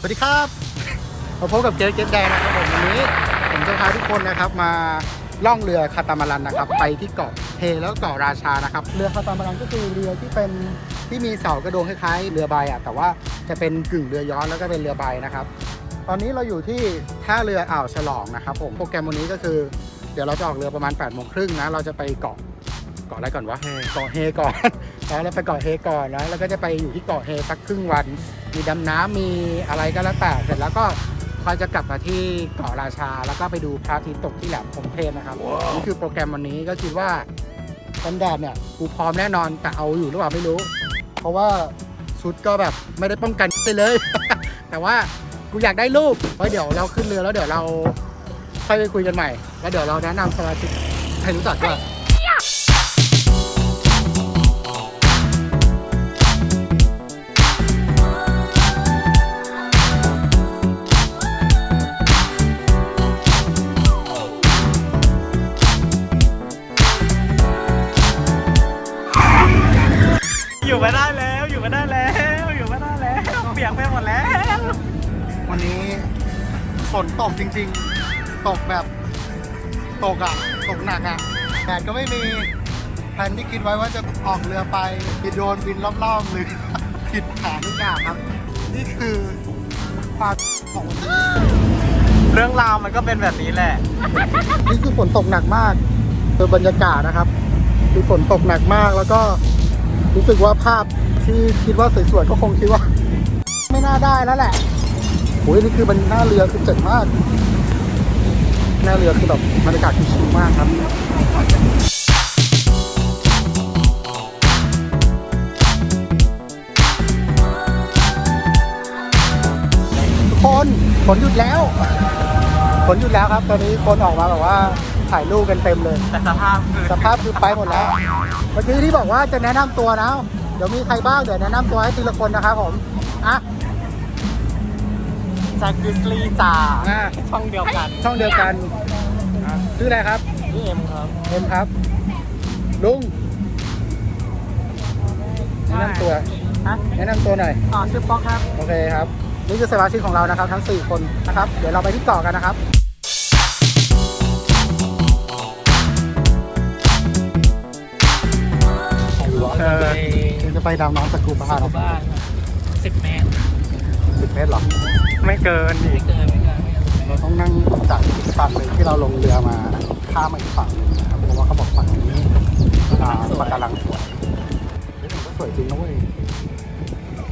สวัสดีครับมาพบกับเกสเกสแดงนะครับผมวันนี้ผมจะพาทุกคนนะครับมาล่องเรือคาตามารันนะครับ ไปที่เกาะเพแล้วเกาะราชานะครับ เรือคาตามารันก็คือเรือที่เป็นที่มีเสากระโดงคล้ายๆเรือใบอะแต่ว่าจะเป็นกึ่งเรือย้อนแล้วก็เป็นเรือใบนะครับ ตอนนี้เราอยู่ที่ท่าเรืออ่าวฉลองนะครับ ผมโปรแกรมวันนี้ก็คือ เดี๋ยวเราจะออกเรือประมาณ8ปดโมงครึ่งนะเราจะไปเกาะ เกาะอะไรก่อนวะเกาะเฮก่อนแล้วเราไปเกาะเฮก่อนนะแล้วก็จะไปอยู่ที่เกาะเฮสักครึ่งวัน มีดำน้ำมีอะไรก็แล้วแต่เสร็จแล้วก็ค่อยจะกลับมาที่เกาะราชา แล้วก็ไปดูพระอาทิตย์ตกที่แหลมพรหมเทพนะครับนี่คือโปรแกรมวันนี้ก็คิดว่ากันแดดเนี่ยกูพร้อมแน่นอนแต่เอาอยู่หรือเปล่าไม่รู้ เพราะว่าชุดก็แบบไม่ได้ป้องกันไปเลย แต่ว่ากูอยากได้รูปไว้เดี๋ยวเราขึ้นเรือแล้วเดี๋ยวเราค่อยไปคุยกันใหม่ แล้วเดี๋ยวเราแนะนำสมาชิกให้รู้จักด้วย วันนี้ฝนตกจริง ๆ ตกแบบตกอะ ตกหนักอะแดดก็ไม่มีแผนที่คิดไว้ว่าจะออกเรือไปบินโดรนบินรอบๆหรือ ผิดแผนทุกอย่างครับ นี่คือความของวันนี้เรื่องราวมันก็เป็นแบบนี้แหละ นี่คือฝนตกหนักมากเจอบรรยากาศนะครับ คือฝนตกหนักมากแล้วก็รู้สึกว่าภาพที่คิดว่าสวยๆก็คงคิดว่า ไม่น่าได้แล้วแหละโอ้ยนี่คือบรรหน้าเรือคือเจ๋งมาก หน้าเรือคือแบบบรรยากาศคือชิลมากครับทุกคนฝนหยุดแล้วฝนหยุดแล้วครับ ตอนนี้คนออกมาแบบว่าถ่ายรูปกันเต็มเลย แต่สภาพคือสภาพคือไปหมดแล้ว เมื่อกี้ที่บอกว่าจะแนะนำตัวนะ เดี๋ยวมีใครบ้างเดี๋ยวแนะนำตัวให้ทีละคนนะครับผม อะ แจ็คดิสลีย์จ่าอะช่องเดียวกันช่องเดียวกันชื่ออะไรครับ พี่เอ็มครับเอ็มครับ ลุงแนะนำตัวฮะแนะนำตัวหน่อย อ๋อชื่อป๊อกครับ โอเคครับ นี่คือสมาชิกของเรานะครับ ทั้ง 4 คนนะครับ เดี๋ยวเราไปที่เกาะกันนะครับ เออ เราจะไปดำน้ำสกูบ้านะบ้านสิบเมตรสิบเมตรเหรอ ไม่เกินนี่ไม่เกินไม่เกินไม่เกินเราต้องนั่งจากอีกฝั่งหนึ่งที่เราลงเรือมาข้ามมาอีกฝั่งหนึ่งนะครับเพราะว่าเขาบอกฝั่งนี้อ่าปะการังสวยเฮ้ยผมก็สวยจริงนะเว้ย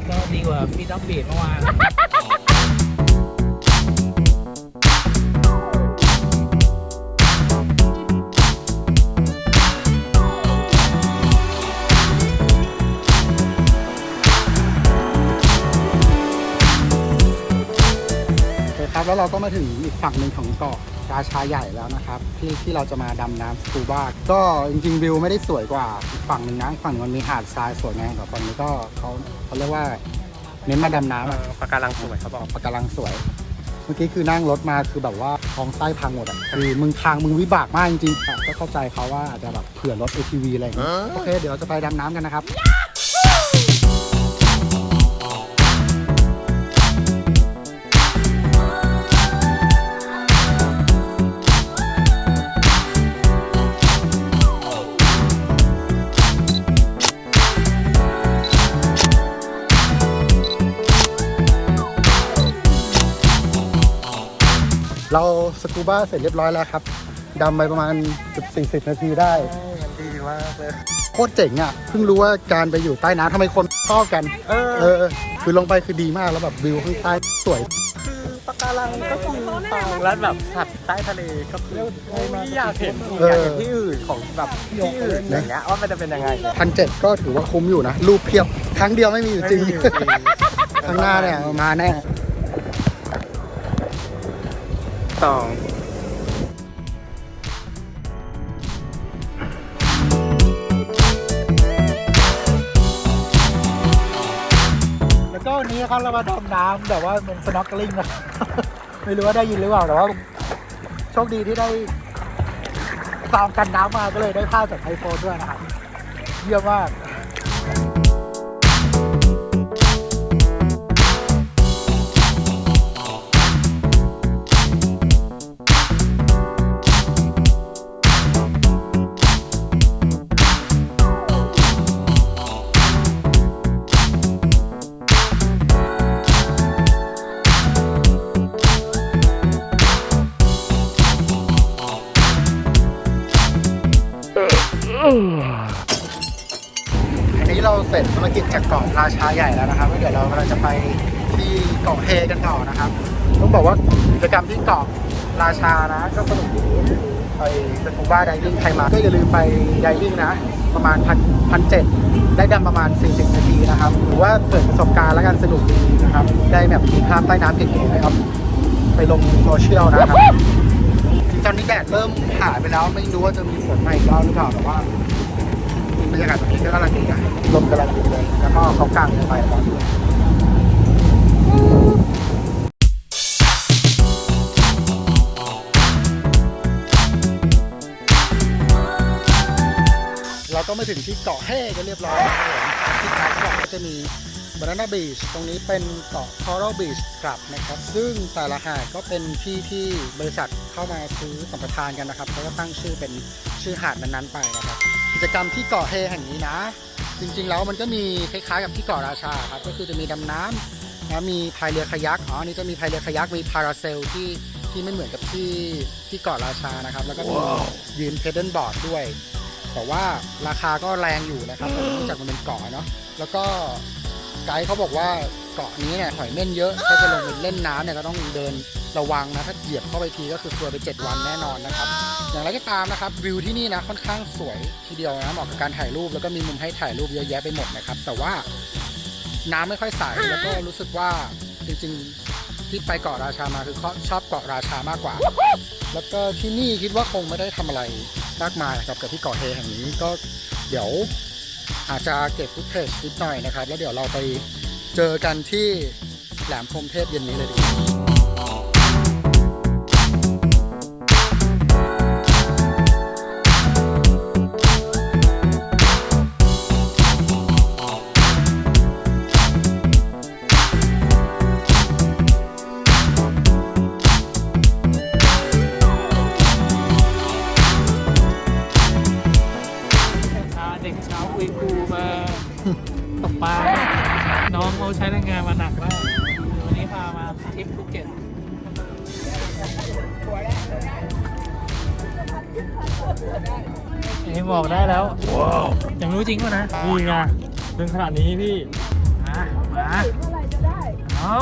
ก็ดีกว่าฟีดอฟบีดเมื่อวาน แล้วเราก็มาถึงอีกฝั่งหนึ่งของเกาะราชาใหญ่แล้วนะครับ ที่ที่เราจะมาดำน้ำสกูบ้าก็จริงๆวิวไม่ได้สวยกว่าอีกฝั่งหนึ่งนะอีกฝั่งหนึ่งมันมีหาดทรายสวยไงแต่ฝั่งนี้ก็เขาเขาเรียกว่าเน้นมาดำน้ำอะปากการังสวยเขาบอกปะการังสวย เมื่อกี้คือนั่งรถมาคือแบบว่าท้องไส้พังหมดอะคือมึงทางมึงวิบากมากจริงๆอะก็เข้าใจเขาว่าอาจจะแบบเผื่อรถ ATV อะไรอย่างเงี้ยโอเคเดี๋ยวเราจะไปดำน้ำกันนะครับ เราสกูบ้าเสร็จเรียบร้อยแล้วครับดำไปประมาณเกือบ40นาทีได้มันดีมากเลยโคตรเจ๋งอะเพิ่งรู้ว่าการไปอยู่ใต้น้ำทำไมคนชอบกัน เออเออ คือลงไปคือดีมากแล้วแบบวิวข้างใต้สวย คือปากการังก็คือฟังแล้วแบบสัตว์ใต้ทะเลก็คือไม่อยากเห็นเอออยากเห็นที่อื่นของแบบที่อื่นอย่างเงี้ยว่ามันจะเป็นยังไงพันเจ็ดก็ถือว่าคุ้มอยู่นะรูปเพียบครั้งเดียวไม่มีอยู่จริง ข้างหน้าเนี่ยมาแน่ สองแล้วก็วันนี้ครับเรามาดำน้ำแบบว่าเป็นสน็อกเกลิงนะไม่รู้ว่าได้ยินหรือเปล่าแต่ว่าโชคดีที่ได้ซองกันน้ำมาก็เลยได้ภาพจากไอโฟนด้วยนะครับเยี่ยมมาก อันนี้เราเสร็จภารกิจจากเกาะราชาใหญ่แล้วนะครับเดี๋ยวเรากำลังจะไปที่เกาะเฮกันต่อนะครับ ต้องบอกว่ากิจกรรมที่เกาะราชานะ ก็สนุกดีไปสกูบ้าไดวิ่งใครมา ก็อย่าลืมไปไดวิ่งนะ ประมาณพันพันเจ็ดได้ดำประมาณ 40 นาทีนะครับ หรือว่าเปิดประสบการณ์แล้วกันสนุกดีนะครับ ได้แบบมีภาพใต้น้ำเก๋ๆนะครับ ไปลงโซเชียลนะครับ ตอนนี้แดดเริ่มหายไปแล้วไม่รู้ว่าจะมีฝนมาอีกรอบหรือเปล่าแต่ว่าบรรยากาศตรงนี้ก็กำลังดีนะลมกำลังดีเลยแล้วก็เขากลางไปแล้วด้เราก็มาถึงที่เกาะเฮ่กันเรียบร้อยแล้วครับผมที่ท้ายเกาะก็จะมี บานาน่าบีชตรงนี้เป็นเกาะ Coral Beach กลับนะครับ ซึ่งแต่ละหาดก็เป็นที่ที่บริษัทเข้ามาซื้อสัมปทานกันนะครับเขาก็ตั้งชื่อเป็นชื่อหาดนั้นๆไปนะครับกิจกรรมที่เกาะเฮแห่งนี้นะ จริงๆแล้วมันก็มีคล้ายๆกับที่เกาะราชาครับก็คือจะมีดำน้ำนะมีพายเรือคายักอ๋ออันนี้จะมีพายเรือคายักมีพาราเซลที่ที่ไม่เหมือนกับที่ที่เกาะราชานะครับ แล้วก็มียืนเพดเดิลบอร์ดด้วย แต่ว่าราคาก็แรงอยู่นะครับผมเนื่องจากมันเป็นเกาะเนาะแล้วก็ ไกด์เขาบอกว่าเกาะนี้เนี่ยหอยเม่นเยอะ ถ้าจะลงไปเล่นน้ำเนี่ยก็ต้องเดินระวังนะ ถ้าเหยียบเข้าไปทีก็คือตัวไปเจ็ดวันแน่นอนนะครับ อย่างไรก็ตามนะครับวิวที่นี่นะค่อนข้างสวยทีเดียวนะเหมาะกับการถ่ายรูปแล้วก็มีมุมให้ถ่ายรูปเยอะแยะไปหมดนะครับ แต่ว่าน้ำไม่ค่อยใสแล้วก็รู้สึกว่าจริงๆที่ไปเกาะราชามาคือชอบเกาะราชามากกว่า แล้วก็ที่นี่คิดว่าคงไม่ได้ทำอะไรมากมายนะครับกับที่เกาะเฮแห่งนี้ก็เดี๋ยว อาจจะเก็บฟุตเทจนิดหน่อยนะครับ แล้วเดี๋ยวเราไปเจอกันที่แหลมพรมเทพเย็นนี้เลยดีกว่า บอกได้แล้วยังรู้จริงป่ะนะนี่ไงดึงขนาดนี้พี่ มา มาเอา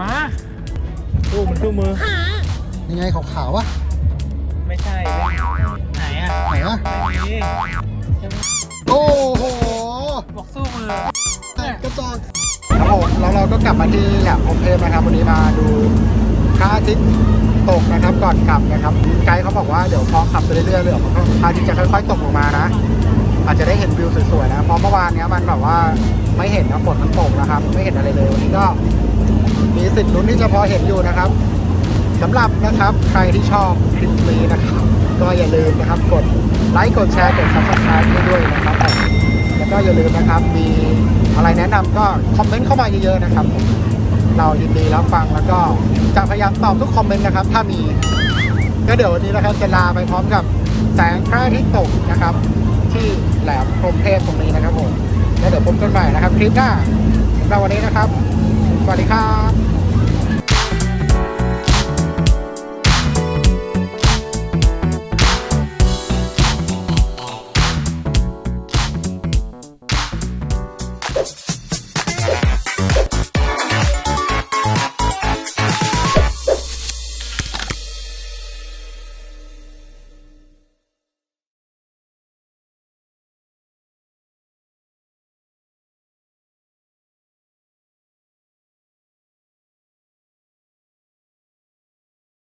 มาสู้มันสู้มือ ยังไงขาวๆวะไม่ใช่ ไหนอะไหนอะนี่โอ้โหบอกสู้มือกระจอกครับผมแล้วเราก็กลับมาที่แหลมพรหมเทพนะครับวันนี้มาดูพระอาทิตย์ ตกนะครับก่อนกลับนะครับไกด์เขาบอกว่าเดี๋ยวพอขับไปเรื่อยๆเดี๋ยวพระอาทิตย์จะค่อยๆ ตกลงมานะ อาจจะได้เห็นวิวสวยๆนะเพราะเมื่อวานเนี้ยมันแบบว่าไม่เห็นนะฝนมันตกนะครับ ไม่เห็นอะไรเลยวันนี้ก็มีสิทธิ์ลุ้นที่จะพอเห็นอยู่นะครับสำหรับนะครับใครที่ชอบคลิปนี้นะครับ ก็อย่าลืมนะครับกดไลค์กดแชร์กดซับสไครต์ด้วยนะครับแล้วก็อย่าลืมนะครับมีอะไรแนะนำก็คอมเมนต์เข้ามาเยอะๆนะครับ เรายินดีรับฟังแล้วก็จะพยายามตอบทุกคอมเมนต์นะครับ ถ้ามี ก็เดี๋ยววันนี้นะครับจะลาไปพร้อมกับแสงพระอาทิตย์ตกนะครับ ที่แหลมพรหมเทพตรงนี้นะครับผมแล้วเดี๋ยวพบกันใหม่นะครับคลิปหน้าสำหรับวันนี้นะครับ สวัสดีครับ